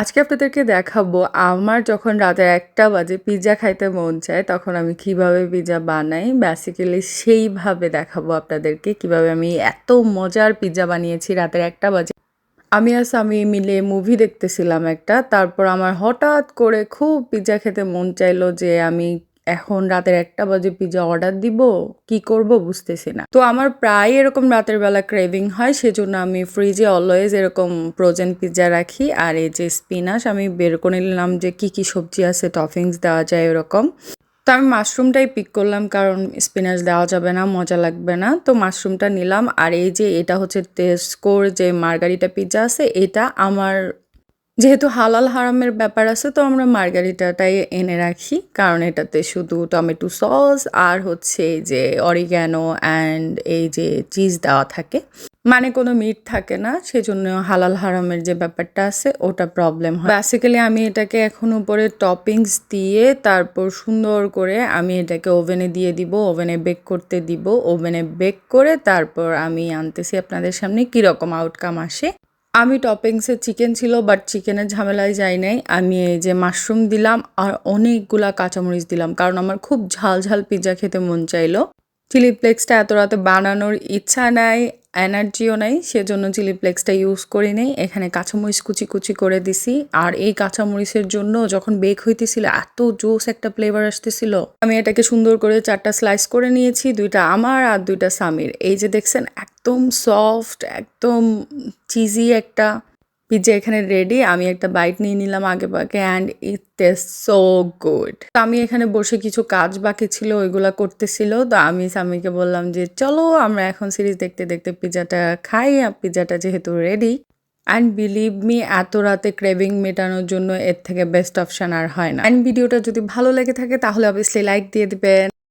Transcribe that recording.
আজকে আপনাদেরকে দেখাবো, আমার যখন রাতে একটা বাজে পিৎজা খাইতে মন চায়, তখন আমি কীভাবে পিৎজা বানাই বেসিক্যালি সেইভাবে দেখাবো আপনাদেরকে কীভাবে আমি এত মজার পিৎজা বানিয়েছি রাতের একটা বাজে। আমি আর স্বামী মিলে মুভি দেখতেছিলাম একটা, তারপর আমার হঠাৎ করে খুব পিৎজা খেতে মন চাইলো যে আমি এখন রাতের একটা বাজে পিৎজা অর্ডার দিব, কি করব বুঝতেছি না। তো আমার প্রায় এরকম রাতের বেলা ক্রেভিং হয়, সেজন্য আমি ফ্রিজে অলওয়েজ এরকম ফ্রোজেন পিৎজা রাখি। আর এই যে স্পিনাচ আমি বের করে নিলাম যে কি কি সবজি আছে টপিংস দেওয়া যায় এরকম তো আমি মাশরুমটাই পিক করলাম কারণ স্পিনাচ দেওয়া যাবে না, মজা লাগবে না। তো মাশরুমটা নিলাম, আর এই যে এটা হচ্ছে টেস্ট টেস্কোর যে মার্গারিটা পিৎজা আছে, এটা আমার যেহেতু হালাল হারামের ব্যাপার আছে, তো আমরা মার্গারিটাটাই এনে রাখি। কারণ এটাতে শুধু টমেটো সস আর হচ্ছে এই যে অরিগ্যানো অ্যান্ড এই যে চিজ দেওয়া থাকে। মানে কোনো মিট থাকে না, সেজন্য হালাল হারামের যে ব্যাপারটা আছে, ওটা প্রবলেম হয়। বেসিক্যালি আমি এটাকে এখন উপরে টপিংস দিয়ে তারপর সুন্দর করে আমি এটাকে ওভেনে দিয়ে দিব ওভেনে বেক করতে দিব। ওভেনে বেক করে তারপর আমি আনতেছি আপনাদের সামনে কীরকম আউটকাম আসে। আমি টপিংসে চিকেন ছিল বাট চিকেনের ঝামেলায় যাই নাই। আমি এই যে মাশরুম দিলাম আর অনেকগুলা কাঁচামরিচ দিলাম, কারণ আমার খুব ঝাল ঝাল পিৎজা খেতে মন চাইলো। চিলি ফ্লেক্সটা এত রাতে বানানোর ইচ্ছা নাই এনার্জিও নাই, সেজন্য চিলি ফ্লেক্সটা ইউজ করি নেই। এখানে কাঁচামরিচ কুচি কুচি করে দিছি। আর এই কাঁচামরিচের জন্য যখন বেক হইতেছিল, এত জোস একটা ফ্লেভার আসতেছিল। আমি এটাকে সুন্দর করে চারটা স্লাইস করে নিয়েছি, দুইটা আমার আর দুইটা সামির এই যে দেখছেন, একদম সফট একদম চিজি একটা পিৎজা এখানে রেডি আমি একটা বাইট নিয়ে নিলাম আগে পাকে and it taste so good তো আমি এখানে বসে কিছু কাজ বাকি ছিল, ওইগুলা করতেছিল, তো আমি স্বামীকে বললাম যে, চলো আমরা এখন সিরিজ দেখতে দেখতে পিৎজাটা খাই পিৎজাটা যেহেতু রেডি অ্যান্ড বিলিভ মি এত রাতে ক্রেভিং মেটানোর জন্য এর থেকে বেস্ট অপশান আর হয় না. অ্যান্ড ভিডিওটা যদি ভালো লেগে থাকে, তাহলে অবভিয়াসলি লাইক দিয়ে দিবেন।